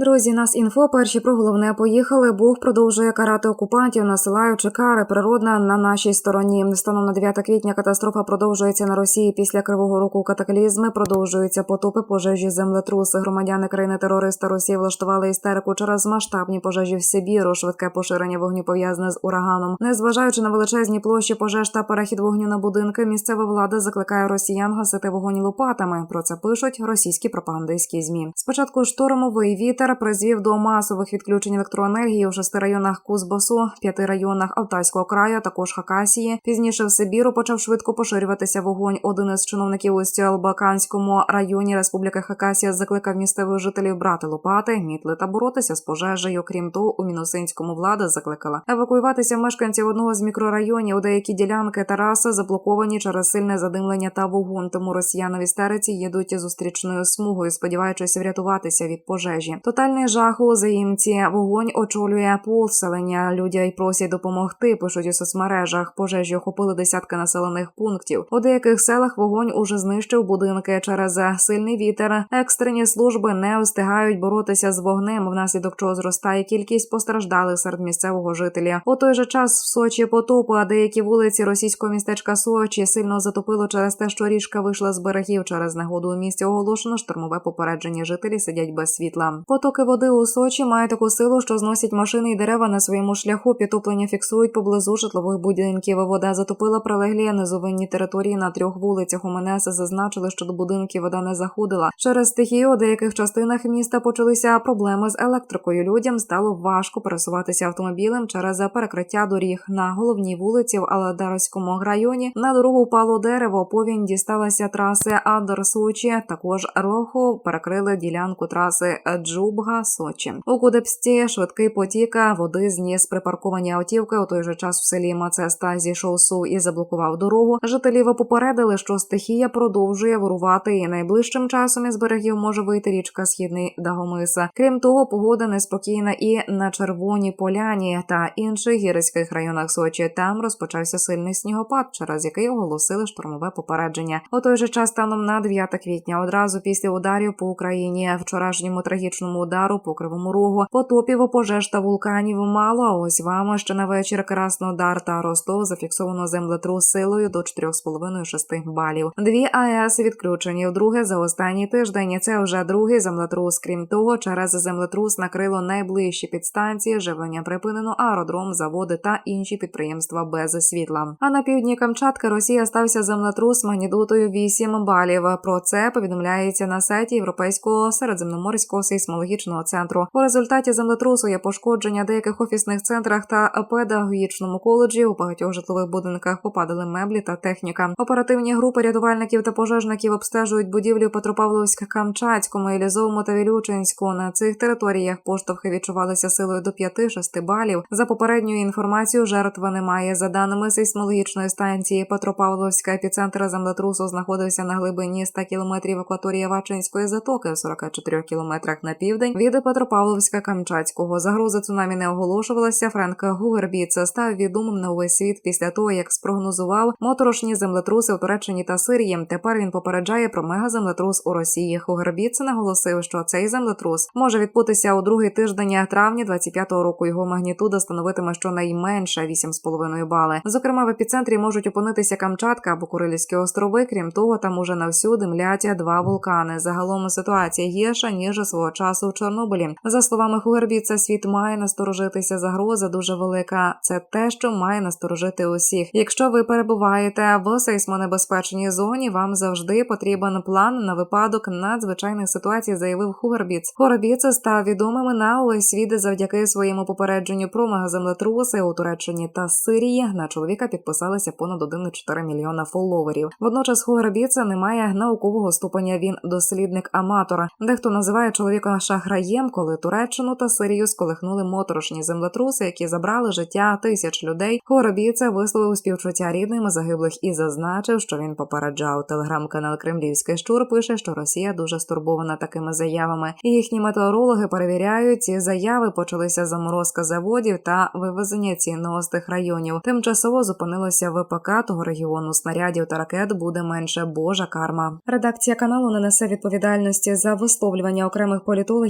Друзі, нас інфо перші про головне поїхали. Бух продовжує карати окупантів, насилаючи кари. Природна на нашій стороні. Станом на 9 квітня катастрофа продовжується на Росії. Після кривого року катаклізми продовжуються потопи, пожежі, землетруси. Громадяни країни терориста Росії влаштували істерику через масштабні пожежі в Сибіру. Швидке поширення вогню пов'язане з ураганом. Незважаючи на величезні площі пожеж та перехід вогню на будинки, місцева влада закликає росіян гасити вогонь лопатами. Про це пишуть російські пропагандистські змі. Спочатку штормовий вітер призвів до масових відключень електроенергії у шести районах Кузбасу, п'яти районах Алтайського краю, також Хакасії. Пізніше в Сибіру почав швидко поширюватися вогонь. Один із чиновників у Стюалбаканському районі Республіки Хакасія закликав місцевих жителів брати лопати, мітли та боротися з пожежею. Крім того, у Мінусинському влада закликала евакуюватися мешканців одного з мікрорайонів. У деякі ділянки Тараси заблоковані через сильне задимлення та вогонь. Тому росіяни в істериці їдуть зустрічною смугою, сподіваючись врятуватися від пожежі. Тотальний жах у заїмці. Вогонь очолює поселення. Людей просять допомогти. Пишуть у соцмережах. Пожежі охопили десятки населених пунктів. У деяких селах вогонь уже знищив будинки через сильний вітер. Екстрені служби не встигають боротися з вогнем, внаслідок чого зростає кількість постраждалих серед місцевого жителя. У той же час в Сочі потопу, а деякі вулиці російського містечка Сочі сильно затопило через те, що річка вийшла з берегів. Через негоду у місті оголошено штормове попередження. Жителі сидять без світла. Потоки води у Сочі мають таку силу, що зносять машини і дерева на своєму шляху. Підтоплення фіксують поблизу житлових будинків. Вода затопила прилеглі низовинні території на трьох вулицях. У МНС зазначили, що до будинків вода не заходила. Через стихію у деяких частинах міста почалися проблеми з електрикою. Людям стало важко пересуватися автомобілем через перекриття доріг на головній вулиці в Аладарському районі. На дорогу впало дерево. Повінь дісталася траси Адер Сочі. Також роху перекрили ділянку траси Джубга Сочі. У Кудепсті швидкий потік води зніс припарковані автівки. У той же час в селі Мацеста зійшов сув і заблокував дорогу. Жителів попередили, що стихія продовжує вирувати, і найближчим часом із берегів може вийти річка Східний Дагомиса. Крім того, погода неспокійна і на червоній поляні та інших гірських районах Сочі. Там розпочався сильний снігопад, через який оголосили штормове попередження. У той же час станом на 9 квітня, одразу після ударів по Україні, вчорашньому трагічному удару по кривому рогу, потопів, пожеж та вулканів мало. А ось вам ще на вечір Краснодар та Ростов зафіксовано землетрус силою до 4,5-6 балів. Дві АЕС відключені вдруге за останній тиждень. Це вже другий землетрус. Крім того, через землетрус накрило найближчі підстанції. Живлення припинено, аеродром, заводи та інші підприємства без світла. А на півдні Камчатки Росія стався землетрус магнітудою 8 балів. Про це повідомляється на сайті Європейського середземноморського сейсмологічного центру. У результаті землетрусу є пошкодження деяких офісних центрах та педагогічному коледжі. У багатьох житлових будинках попадали меблі та техніка. Оперативні групи рятувальників та пожежників обстежують будівлі у Петропавловськ-Камчатському, Елізовому та Вілючинську. На цих територіях поштовхи відчувалися силою до 5-6 балів. За попередньою інформацією, жертв немає. За даними сейсмологічної станції Петропавловська епіцентр землетрусу знаходився на глибині 100 кілометрів акваторії Вачинської затоки в 44 кілометрах на південь від Петропавловська Камчатського. Загрози цунамі не оголошувалася. Френк Гугербіц став відомим на увесь світ після того, як спрогнозував моторошні землетруси у Туреччині та Сирії. Тепер він попереджає про мегаземлетрус у Росії. Гугербіц наголосив, що цей землетрус може відбутися у другий тиждень травня 25-го року. Його магнітуда становитиме щонайменше 8,5 бали. Зокрема, в епіцентрі можуть опинитися Камчатка або Курильські острови. Крім того, там уже навсюди млять два вулкани. Загалом ситуація гірша ніж свого часу в Чорнобилі. За словами Хугербіца, світ має насторожитися. Загроза дуже велика. Це те, що має насторожити усіх. Якщо ви перебуваєте в сейсмонебезпечній зоні, вам завжди потрібен план на випадок надзвичайних ситуацій, заявив Хугербіц. Хугербіц став відомим на увесь світ завдяки своєму попередженню про мегаземлетруси у Туреччині та Сирії. На чоловіка підписалися понад 1,4 мільйона фоловерів. Водночас Хугербіца не має наукового ступеня. Він дослідник аматора. Дехто називає чоловіка шахраєм, коли Туреччину та Сирію сколихнули моторошні землетруси, які забрали життя тисяч людей. Хоробіце висловив співчуття рідним загиблих і зазначив, що він попереджав. Телеграм-канал Кремлівський щур пише, що Росія дуже стурбована такими заявами. Їхні метеорологи перевіряють ці заяви. Почалися заморозка заводів та вивезення цінного з районів. Тимчасово зупинилося ВПК того регіону. Снарядів та ракет буде менше. Божа карма. Редакція каналу не несе відповідальності за висловлювання окремих політологів